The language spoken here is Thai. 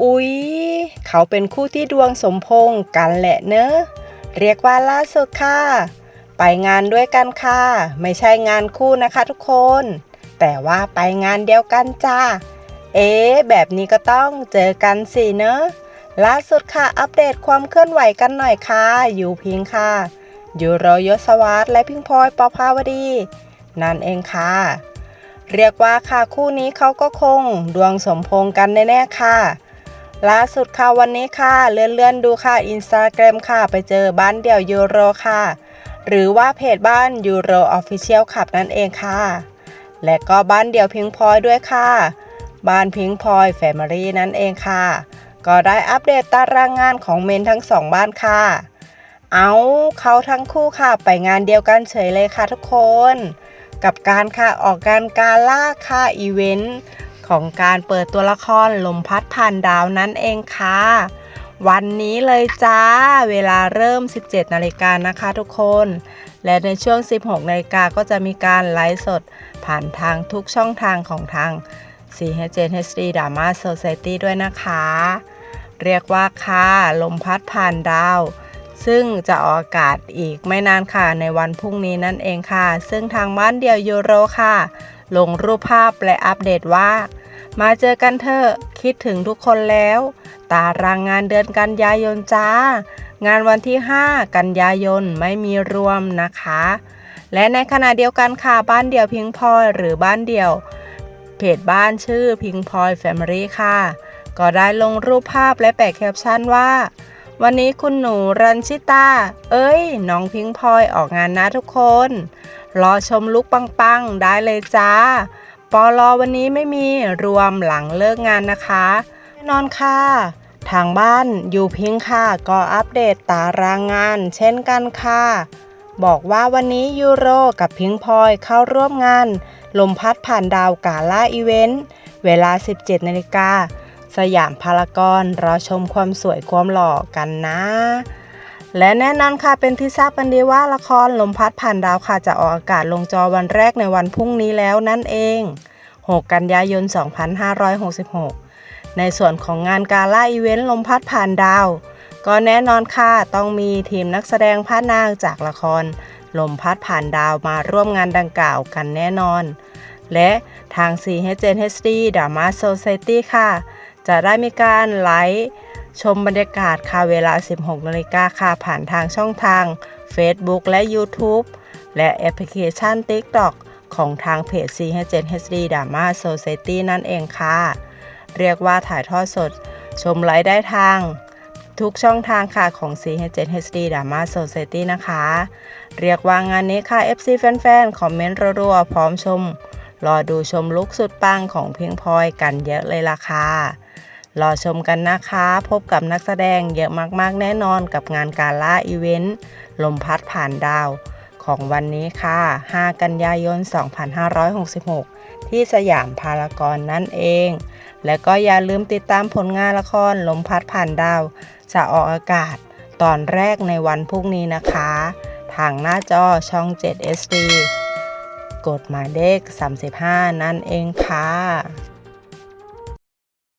อุ๊ย เขาเป็นคู่ที่ดวงสมพงกันแหละเนอะเรียกว่าล่าสุดค่ะ ไปงานด้วยกันค่ะ ไม่ใช่งานคู่นะคะทุกคน แต่ว่าไปงานเดียวกันจ้า เอ๊แบบนี้ก็ต้องเจอกันสิเนอะล่าสุดค่ะ อัปเดตความเคลื่อนไหวกันหน่อยค่ะอยู่พิงค่ะ ยูโรยศวรรษและพิงพลอยปภาวดี นั่นเองค่ะ เรียกว่าค่ะคู่นี้เขาก็คง ดวงสมพงกันแน่ๆค่ะ ล่าสุดค่ะวันนี้ค่ะเลื่อนๆดูค่ะอินสตาแกรมค่ะ ไปเจอบ้านเดี่ยวยูโรค่ะ หรือว่าเพจบ้านยูโรออฟฟิเชียลขับนั่นเองค่ะ และก็บ้านเดี่ยวพิงพลอยด้วยค่ะ บ้านพิงพลอยแฟมิลี่นั่นเองค่ะ ก็ได้อัปเดตตารางงานของเมนทั้งสองบ้านค่ะ เอาเขาทั้งคู่ค่ะ ไปงานเดียวกันเฉยเลยค่ะทุกคน กับการค่ะออกการกาล่าค่ะอีเวนต์ ของการเปิดตัวละครลมพัดผ่านดาวนั่นเองค่ะ วันนี้เลยจ้า เวลาเริ่ม 17 นาฬิกานะคะทุกคน และในช่วง 16 นาฬิกาก็จะมีการไลฟ์สด ผ่านทางทุกช่องทางของทาง CHNHD Drama Society ด้วยนะคะ เรียกว่าค่ะ ลมพัดผ่านดาว ซึ่งจะออกอากาศอีกไม่นานค่ะในวันพรุ่งนี้นั่นเองค่ะ ซึ่งทางบ้านเดียวยูโรค่ะ ลงรูปภาพและอัปเดตว่า มาเจอกันเถอะคิดถึงทุกคนแล้ว ตารางงานเดือนกันยายนจ้า งานวันที่ 5 กันยายนไม่มีรวมนะคะ และในขณะเดียวกันค่ะบ้านเดี่ยวพิงพลอยหรือบ้านเดี่ยวเพจบ้านชื่อพิงพลอยแฟมิลี่ค่ะ ก็ได้ลงรูปภาพและแปะแคปชั่นว่า วันนี้คุณหนูรันชิตา เอ้ย น้องพิงพลอยออกงานนะทุกคน รอชมลุกปังๆ ได้เลยจ้า ปอลอวันนี้ไม่มีรวมหลังเลิกงานนะคะแน่นอนค่ะ ทางบ้านอยู่พิงค่ะ ก็อัปเดตตารางงาน เช่นกันค่ะ บอกว่าวันนี้ยูโรกับพิงพลอยเข้าร่วมงาน ลมพัดผ่านดาวกาล่าอีเวนต์ เวลา 17นาฬิกา สยามพารากอนรอชมความสวยความหล่อกันนะ และแน่นอนค่ะเป็นที่ทราบกันดีว่าละครลมพัดผ่านดาวค่ะจะออกอากาศลงจอวันแรกในวันพรุ่งนี้แล้วนั่นเอง 6 กันยายน 2566 ในส่วนของงานกาล่าอีเวนต์ลมพัดผ่านดาว ก็แน่นอนค่ะต้องมีทีมนักแสดงพระนางจากละคร ลมพัดผ่านดาวมาร่วมงานดังกล่าวกันแน่นอน และทาง CHNHD Drama Society ค่ะ จะได้มีการไลฟ์ชมบรรยากาศค่ะเวลา 16นาฬิกาค่ะผ่านทางช่องทาง Facebook และ YouTube และแอปพลิเคชัน TikTok ของทางเพจ CH7HD Drama Society นั่นเองค่ะ เรียกว่าถ่ายทอดสดชมไลฟ์ได้ทางทุกช่องทางค่ะของ CH7HD Drama Society นะคะ เรียกว่างานนี้ค่ะ FC แฟนๆ คอมเมนต์รัวๆ พร้อมชม รอดูชมลุกสุดปังของเพียงพลอยกันเยอะเลยล่ะค่ะ รอชมกันนะคะ พบกับนักแสดงเยอะมากๆ แน่นอนกับงานการล่าอีเวนต์ ลมพัดผ่านดาว ของวันนี้ค่ะ 5 กันยายน 2566 ที่สยามพารากอนนั่นเอง และก็อย่าลืมติดตามผลงานละครลมพัดผ่านดาว จะออกอากาศตอนแรกในวันพรุ่งนี้นะคะ ทางหน้าจอช่อง 7 SD กดหมายเลข 35 นั่นเองค่ะ